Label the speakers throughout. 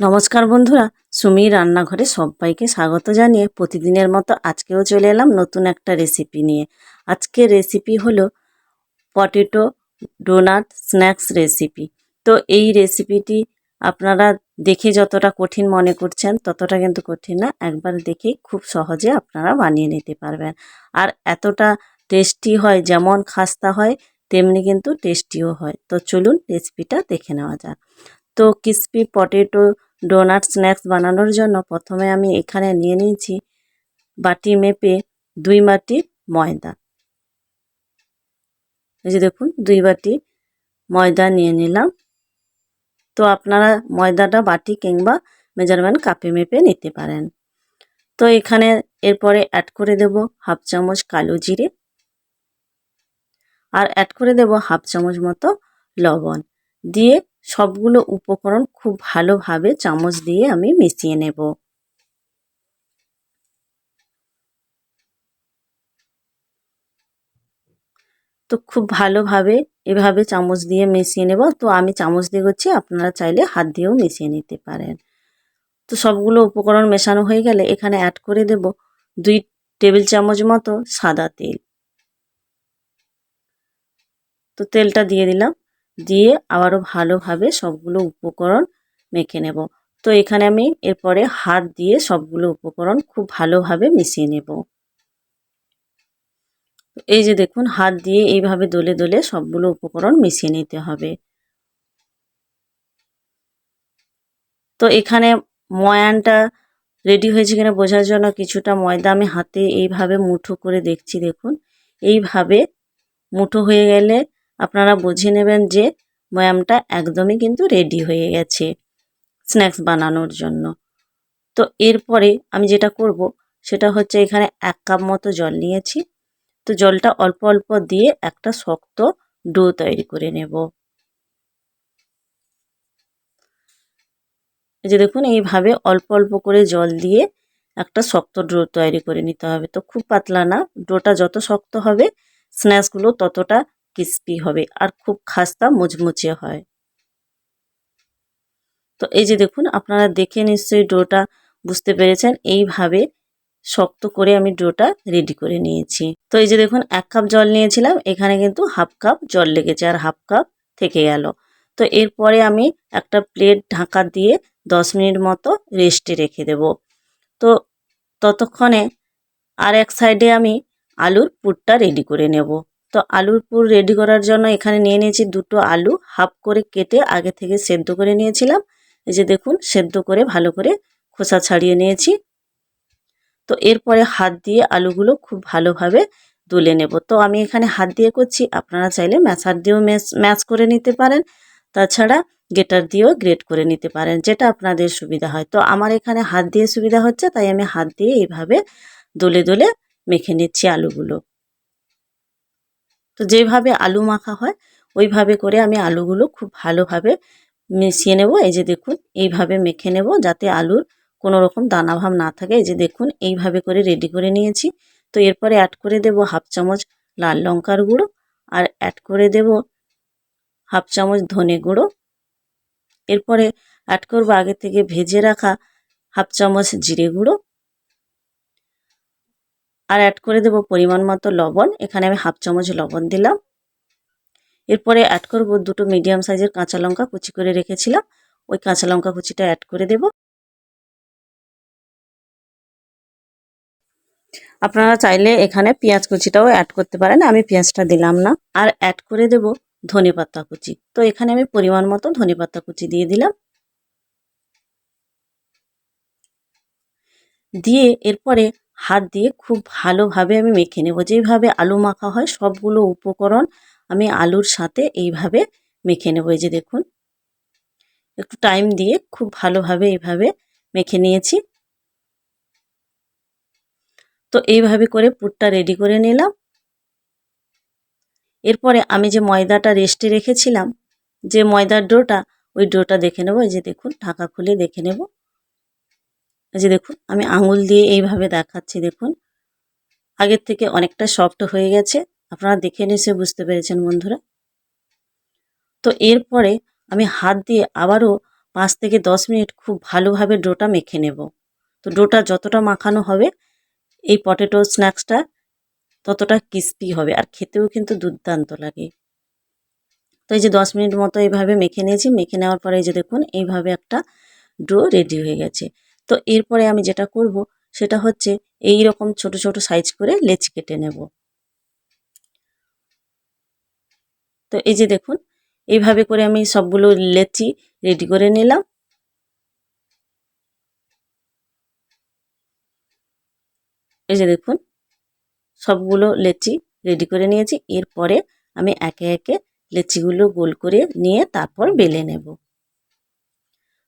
Speaker 1: নমস্কার বন্ধুরা সুমি রান্নাঘরে সবাইকে স্বাগত জানিয়ে প্রতিদিনের মতো আজকেও চলে এলাম নতুন একটা রেসিপি নিয়ে। আজকের রেসিপি হলো পটেটো ডোনাট স্ন্যাক্স রেসিপি তো এই রেসিপিটি আপনারা দেখে যতটা কঠিন মনে করছেন, ততটা কিন্তু কঠিন না, একবার দেখেই খুব সহজে আপনারা বানিয়ে নিতে পারবেন। আর এতটা টেস্টি হয়, যেমন খাস্তা হয়, তেমনি কিন্তু টেস্টিও হয়। তো চলুন রেসিপিটা দেখে নেওয়া যাক। তো ক্রিসপি পটেটো ডোনাট স্ন্যাক্স বানানোর জন্য প্রথমে আমি এখানে নিয়ে নিয়েছি বাটি মেপে দুই বাটি ময়দা। এই যে দেখুন, দুই বাটি ময়দা নিয়ে নিলাম। তো আপনারা ময়দাটা বাটি কিংবা মেজারমেন্ট কাপে মেপে নিতে পারেন। তো এখানে এরপরে অ্যাড করে দেব হাফ চামচ কালো জিরে। আর অ্যাড করে দেব হাফ চামচ মতো লবণ। দিয়ে সবগুলো উপকরণ খুব ভালোভাবে চামচ দিয়ে আমি মিশিয়ে নেব। তো খুব ভালোভাবে এভাবে চামচ দিয়ে মিশিয়ে নেব। তো আমি চামচ দিয়ে করছি, আপনারা চাইলে হাত দিয়েও মিশিয়ে নিতে পারেন। তো সবগুলো উপকরণ মেশানো হয়ে গেলে এখানে অ্যাড করে দেব দুই টেবিল চামচ মতো সাদা তেল। তো তেলটা দিয়ে দিলাম। দিয়ে আবারও ভালোভাবে সবগুলো উপকরণ মেখে নেব। তো এখানে আমি এরপরে হাত দিয়ে সবগুলো উপকরণ খুব ভালোভাবে মিশিয়ে নেব। এই যে দেখুন, হাত দিয়ে এইভাবে দলে দলে সবগুলো উপকরণ মিশিয়ে নিতে হবে। তো এখানে ময়ানটা রেডি হয়েছে কিনা বোঝার জন্য কিছুটা ময়দা আমি হাতে এইভাবে মুঠো করে দেখছি, দেখুন। এইভাবে মুঠো হয়ে গেলে আপনারা বুঝে নেবেন যে ময়ামটা একদমই কিন্তু রেডি হয়ে গেছে স্ন্যাক্স বানানোর জন্য। তো এরপরে আমি যেটা করব, সেটা হচ্ছে এখানে এক কাপ মতো জল নিয়েছি। তো জলটা অল্প অল্প দিয়ে একটা শক্ত ডো তৈরি করে নেব। যে দেখুন, এইভাবে অল্প অল্প করে জল দিয়ে একটা শক্ত ডো তৈরি করে নিতে হবে। তো খুব পাতলা না, ডোটা যত শক্ত হবে, স্ন্যাক্সগুলো ততটা ক্রিস্পি হবে আর খুব খাস্তা মুচমুচে হয়। তো এই যে দেখুন, আপনারা দেখে নিশ্চয়ই ডোটা বুঝতে পেরেছেন, এইভাবে শক্ত করে আমি ডোটা রেডি করে নিয়েছি। তো এই যে দেখুন, এক কাপ জল নিয়েছিলাম, এখানে কিন্তু হাফ কাপ জল লেগেছে আর হাফ কাপ থেকে গেল। তো এরপরে আমি একটা প্লেট ঢাকা দিয়ে দশ মিনিট মতো রেস্টে রেখে দেব। তো ততক্ষণে আর এক সাইডে আমি আলুর পুরটা রেডি করে নেব। তো আলুর পুর রেডি করার জন্য এখানে নিয়ে নিয়েছি দুটো আলু হাফ করে কেটে আগে থেকে সেদ্ধ করে নিয়েছিলাম। এই যে দেখুন, সেদ্ধ করে ভালো করে খোসা ছাড়িয়ে নিয়েছি। তো এরপরে হাত দিয়ে আলুগুলো খুব ভালোভাবে দুলে নেব। তো আমি এখানে হাত দিয়ে করছি, আপনারা চাইলে ম্যাচার দিয়েও ম্যাচ করে নিতে পারেন। তাছাড়া গেটার দিয়েও গ্রেট করে নিতে পারেন, যেটা আপনাদের সুবিধা হয়। তো আমার এখানে হাত দিয়ে সুবিধা হচ্ছে, তাই আমি হাত দিয়ে এইভাবে দোলে দোলে মেখে নিচ্ছি আলুগুলো। তো যেভাবে আলু মাখা হয়, ওইভাবে করে আমি আলুগুলো খুব ভালোভাবে মিশিয়ে নেব। এই যে দেখুন, এইভাবে মেখে নেব যাতে আলুর কোনো রকম দানাভাব না থাকে। এই যে দেখুন, এইভাবে করে রেডি করে নিয়েছি। তো এরপরে অ্যাড করে দেব হাফ চামচ লাল লঙ্কার গুঁড়ো আর অ্যাড করে দেব হাফ চামচ ধনে গুঁড়ো। এরপরে অ্যাড করব আগে থেকে ভেজে রাখা হাফ চামচ জিরে গুঁড়ো। আর অ্যাড করে দেব পরিমাণ মতো লবণ। এখানে আমি হাফ চামচ লবণ দিলাম। এরপরে অ্যাড করব দুটো মিডিয়াম সাইজের কাঁচা লঙ্কা কুচি করে রেখেছিলাম। ওই কাঁচা লঙ্কা কুচিটা অ্যাড করে দেব। আপনারা চাইলে এখানে পেঁয়াজ কুচিটাও অ্যাড করতে পারেন। আমি পেঁয়াজটা দিলাম না। আর অ্যাড করে দেব ধনে পাতা কুচি। তো এখানে আমি পরিমাণ মতো ধনে পাতা কুচি দিয়ে দিলাম। দিয়ে এরপরে হাত দিয়ে খুব ভালোভাবে আমি মেখে নেব। যেইভাবে আলু মাখা হয়, সবগুলো উপকরণ আমি আলুর সাথে এইভাবে মেখে নেব। এই যে দেখুন, একটু টাইম দিয়ে খুব ভালোভাবে এইভাবে মেখে নিয়েছি। তো এইভাবে করে পুরটা রেডি করে নিলাম। এরপরে আমি যে ময়দাটা রেস্টে রেখেছিলাম, যে ময়দার ডোটা, ওই ডোটা দেখে নেব। এই যে দেখুন, ঢাকা খুলে দেখে নেব। এই যে দেখুন, আমি আঙুল দিয়ে এইভাবে দেখাচ্ছি, দেখুন। আগের থেকে অনেকটা সফট হয়ে গেছে। আপনারা দেখে নিশ্চয়ই বুঝতে পেরেছেন, বন্ধুরা। তো এরপরে আমি হাত দিয়ে আবারও পাঁচ থেকে দশ মিনিট খুব ভালোভাবে ডোটা মেখে নেব। তো ডোটা যতটা মাখানো হবে, এই পটেটো স্ন্যাক্সটা ততটা ক্রিস্পি হবে আর খেতেও কিন্তু দুর্দান্ত লাগে। তো এই যে দশ মিনিট মতো এইভাবে মেখে নিয়েছি, মেখে নেওয়ার পরে এই যে দেখুন, এইভাবে একটা ডো রেডি হয়ে গেছে। তো এরপরে আমি যেটা করব, সেটা হচ্ছে এই রকম ছোট ছোট সাইজ করে লেচি কেটে নেব। তো এই যে দেখুন, এইভাবে করে আমি সবগুলো লেচি রেডি করে নিলাম। এই যে দেখুন, সবগুলো লেচি রেডি করে নিয়েছি। এরপরে আমি একে একে লেচিগুলো গোল করে নিয়ে তারপর বেলে নেব।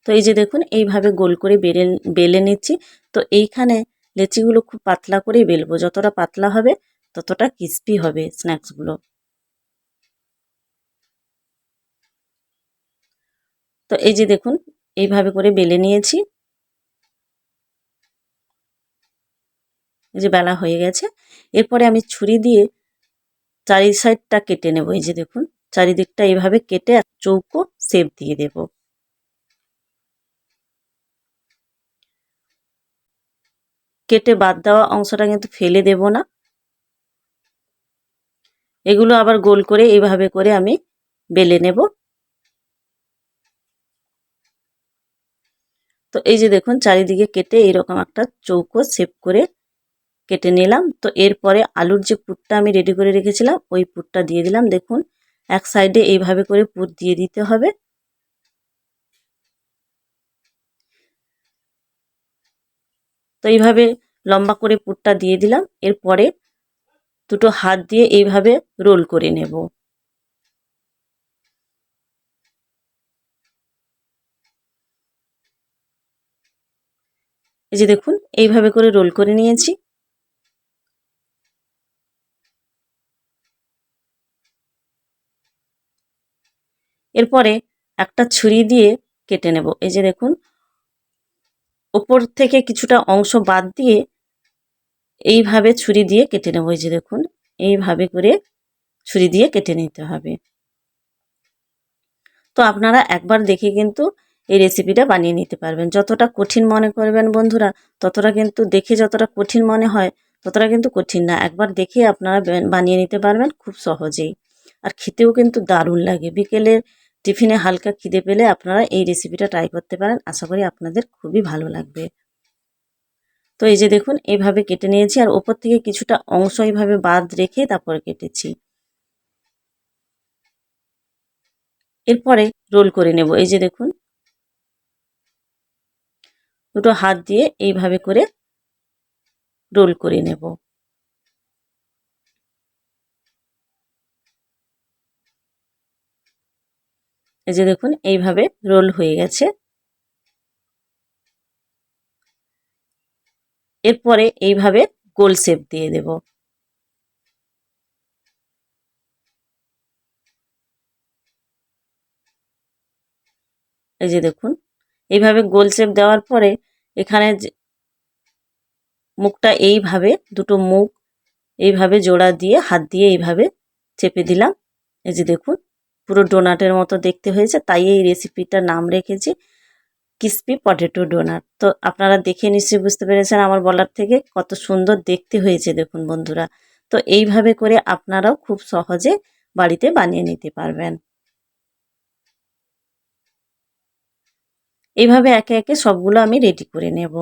Speaker 1: তো এই যে দেখুন, এইভাবে গোল করে বেলে বেলে নিচ্ছি। তো এইখানে লেচিগুলো খুব পাতলা করেই বেলবো। যতটা পাতলা হবে, ততটা ক্রিস্পি হবে স্ন্যাক্সগুলো তো এই যে দেখুন, এইভাবে করে বেলে নিয়েছি। এই যে বেলা হয়ে গেছে। এরপরে আমি ছুরি দিয়ে চারি সাইডটা কেটে নেব। এই যে দেখুন, চারিদিকটা এইভাবে কেটে চৌকো সেপ দিয়ে দেব। কেটে বাদ দেওয়া অংশটা কিন্তু ফেলে দেব না। এগুলো আবার গোল করে এইভাবে করে আমি বেলে নেব। তো এই যে দেখুন, চারিদিকে কেটে এইরকম একটা চৌকো শেপ করে কেটে নিলাম। তো এরপরে আলুর যে পুরটা আমি রেডি করে রেখেছিলাম, ওই পুরটা দিয়ে দিলাম। দেখুন, এক সাইডে এইভাবে করে পুর দিয়ে দিতে হবে। তো এইভাবে লম্বা করে পুরটা দিয়ে দিলাম। এরপরে দুটো হাত দিয়ে এইভাবে রোল করে নেব। এই যে দেখুন, এইভাবে করে রোল করে নিয়েছি। এরপরে একটা ছুরি দিয়ে কেটে নেব। এই যে দেখুন ওপর থেকে কিছুটা অংশ বাদ দিয়ে এইভাবে ছুরি দিয়ে কেটে নেব যে দেখুন, এইভাবে করে ছুরি দিয়ে কেটে নিতে হবে। তো আপনারা একবার দেখে কিন্তু এই রেসিপিটা বানিয়ে নিতে পারবেন। যতটা কঠিন মনে করবেন বন্ধুরা, ততটা কিন্তু দেখে যতটা কঠিন মনে হয়, ততটা কিন্তু কঠিন না। একবার দেখে আপনারা বানিয়ে নিতে পারবেন খুব সহজেই। আর খেতেও কিন্তু দারুণ লাগে। বিকেলের টিফিনে হালকা খিদে পেলে আপনারা এই রেসিপিটা ট্রাই করতে পারেন। আশা করি আপনাদের খুবই ভালো লাগবে। তো এই যে দেখুন এইভাবে কেটে নিয়েছি আর ওপর থেকে কিছুটা অংশ এইভাবে বাদ রেখে তারপরে কেটেছি। এরপরে রোল করে নেব। এই যে দেখুন, দুটো হাত দিয়ে এইভাবে করে রোল করে নেব। এই যে দেখুন, এইভাবে রোল হয়ে গেছে। এরপরে এইভাবে গোল শেপ দিয়ে দেব। এই যে দেখুন, এইভাবে গোল শেপ দেওয়ার পরে এখানে মুখটা এইভাবে, দুটো মুখ এইভাবে জোড়া দিয়ে, হাত দিয়ে এইভাবে চেপে দিলাম। এই যে দেখুন পুরো ডোনাটের মতো দেখতে হয়েছে, তাই এই রেসিপিটার নাম রেখেছি ক্রিসপি পটেটো ডোনাট তো আপনারা দেখে নিশ্চয়ই বুঝতে পেরেছেন আমার বলার থেকে কত সুন্দর দেখতে হয়েছে, দেখুন বন্ধুরা। তো এইভাবে করে আপনারাও খুব সহজে বাড়িতে বানিয়ে নিতে পারবেন। এইভাবে একে একে সবগুলো আমি রেডি করে নেব।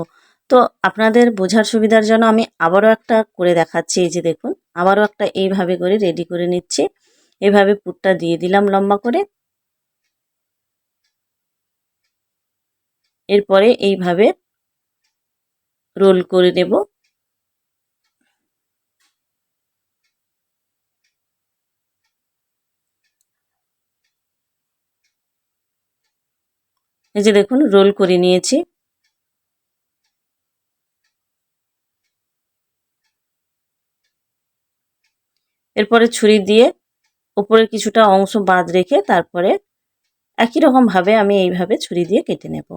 Speaker 1: তো আপনাদের বোঝার সুবিধার জন্য আমি আবারও একটা করে দেখাচ্ছি, এই যে দেখুন, আবারও একটা এইভাবে করে রেডি করে নিচ্ছি। এভাবে পুরটা দিয়ে দিলাম লম্বা করে। এরপরে এইভাবে রোল করে নেব। এই যে দেখুন, রোল করে নিয়েছি। এরপরে ছুরি দিয়ে উপরের কিছুটা অংশ বাদ রেখে তারপরে একই রকমভাবে আমি এইভাবে ছুরি দিয়ে কেটে নেব।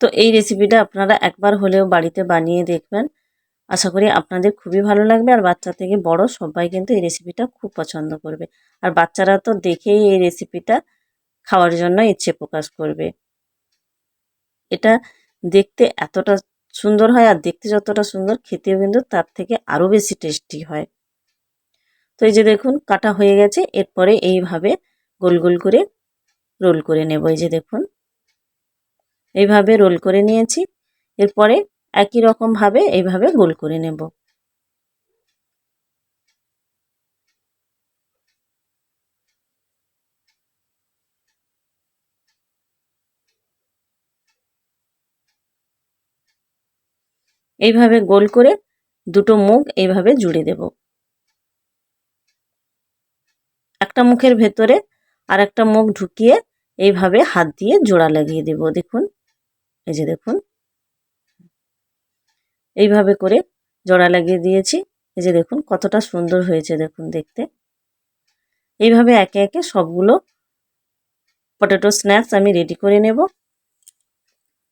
Speaker 1: তো এই রেসিপিটা আপনারা একবার হলেও বাড়িতে বানিয়ে দেখবেন। আশা করি আপনাদের খুবই ভালো লাগবে আর বাচ্চা থেকে বড় সবাই কিন্তু এই রেসিপিটা খুব পছন্দ করবে। আর বাচ্চারা তো দেখেই এই রেসিপিটা খাওয়ার জন্য ইচ্ছে প্রকাশ করবে। এটা দেখতে এতটা সুন্দর হয় আর দেখতে যতটা সুন্দর, খেতেও কিন্তু তার থেকে আরও বেশি টেস্টি হয়। তো এই যে দেখুন, কাটা হয়ে গেছে। এরপরে এইভাবে গোল গোল করে রোল করে নেব। এই যে দেখুন, এইভাবে রোল করে নিয়েছি। এরপরে একই রকমভাবে এইভাবে গোল করে নেব। এইভাবে গোল করে দুটো মুখ এইভাবে জুড়ে দেব। একটা মুখের ভেতরে আর একটা মুখ ঢুকিয়ে এইভাবে হাত দিয়ে জোড়া লাগিয়ে দেব, দেখুন। এই যে দেখুন। এইভাবে করে জোড়া লাগিয়ে দিয়েছি। এই যে দেখুন, কতটা সুন্দর হয়েছে, দেখুন দেখতে। এইভাবে একে একে সবগুলো পটেটো স্ন্যাক্স আমি রেডি করে নেব।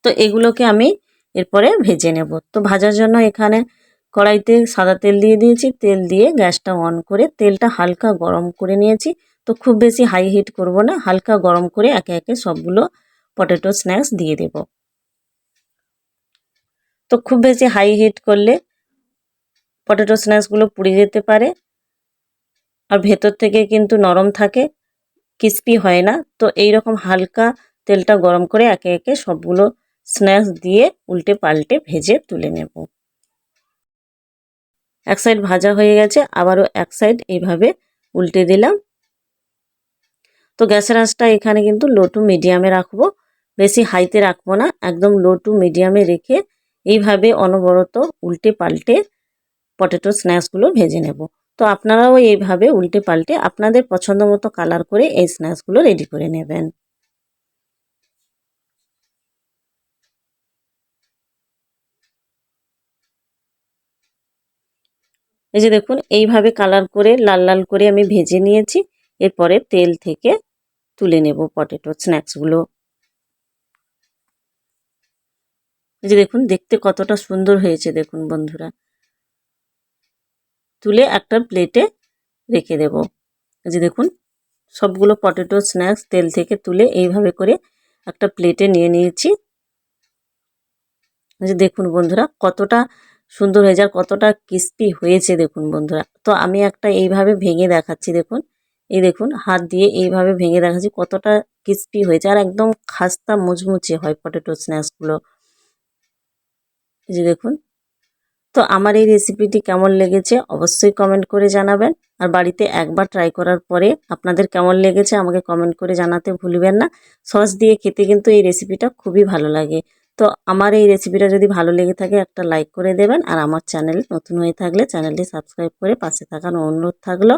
Speaker 1: তো এগুলোকে আমি এরপরে ভেজে নেব। তো ভাজার জন্য এখানে কড়াইতে সাদা তেল দিয়ে দিয়েছি। তেল দিয়ে গ্যাসটা অন করে তেলটা হালকা গরম করে নিয়েছি। তো খুব বেশি হাই হিট করব না, হালকা গরম করে একে একে সবগুলো পটেটো স্ন্যাক্স দিয়ে দেব। তো খুব বেশি হাই হিট করলে পটেটো স্ন্যাক্সগুলো পুড়ে যেতে পারে আর ভেতর থেকে কিন্তু নরম থাকে ক্রিস্পি হয় না। তো এই রকম হালকা তেলটা গরম করে একে একে সবগুলো স্ন্যাক্স দিয়ে উল্টে পাল্টে ভেজে তুলে নেব। এক সাইড ভাজা হয়ে গেছে, আবারও এক সাইড এইভাবে উল্টে দিলাম। তো গ্যাসের আঁচটা এখানে কিন্তু লো টু মিডিয়ামে রাখব, বেশি হাইতে রাখব না, একদম লো টু মিডিয়ামে রেখে এইভাবে অনবরত উল্টে পাল্টে পটেটো স্ন্যাক্সগুলো ভেজে নেব। তো আপনারাও এইভাবে উল্টে পাল্টে আপনাদের পছন্দ মতো কালার করে এই স্ন্যাক্সগুলো রেডি করে নেবেন। এই যে দেখুন, এইভাবে কালার করে লাল লাল করে আমি ভেজে নিয়েছি। এরপরে তেল থেকে তুলে নেব পটেটো স্ন্যাক্সগুলো এই যে দেখুন, দেখতে কতটা সুন্দর হয়েছে দেখুন বন্ধুরা। তুলে একটা প্লেটে রেখে দেব। এই যে দেখুন, সবগুলো পটেটো স্ন্যাক্স তেল থেকে তুলে এইভাবে করে একটা প্লেটে নিয়ে নিয়েছি। যে দেখুন বন্ধুরা, কতটা সুন্দর হয়ে যায় কতটা ক্রিস্পি হয়েছে দেখুন বন্ধুরা। তো আমি একটা এইভাবে ভেঙে দেখাচ্ছি দেখুন। এই দেখুন, হাত দিয়ে এইভাবে ভেঙে দেখাচ্ছি কতটা ক্রিস্পি হয়েছে। আর একদম খাস্তা মুচমুচে হয় পটেটো স্ন্যাক্সগুলো যে দেখুন। তো আমার এই রেসিপিটি কেমন লেগেছে অবশ্যই কমেন্ট করে জানাবেন। আর বাড়িতে একবার ট্রাই করার পরে আপনাদের কেমন লেগেছে আমাকে কমেন্ট করে জানাতে ভুলবেন না। সস দিয়ে খেতে কিন্তু এই রেসিপিটা খুবই ভালো লাগে। তো আমার এই রেসিপিটা যদি ভালো লেগে থাকে, একটা লাইক করে দেবেন। আর আমার চ্যানেল নতুন হয়ে থাকলে চ্যানেলটি সাবস্ক্রাইব করে পাশে থাকার অনুরোধ থাকল।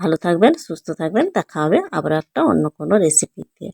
Speaker 1: ভালো থাকবেন, সুস্থ থাকবেন। দেখা হবে আবার একটা অন্য কোনো রেসিপি দিয়ে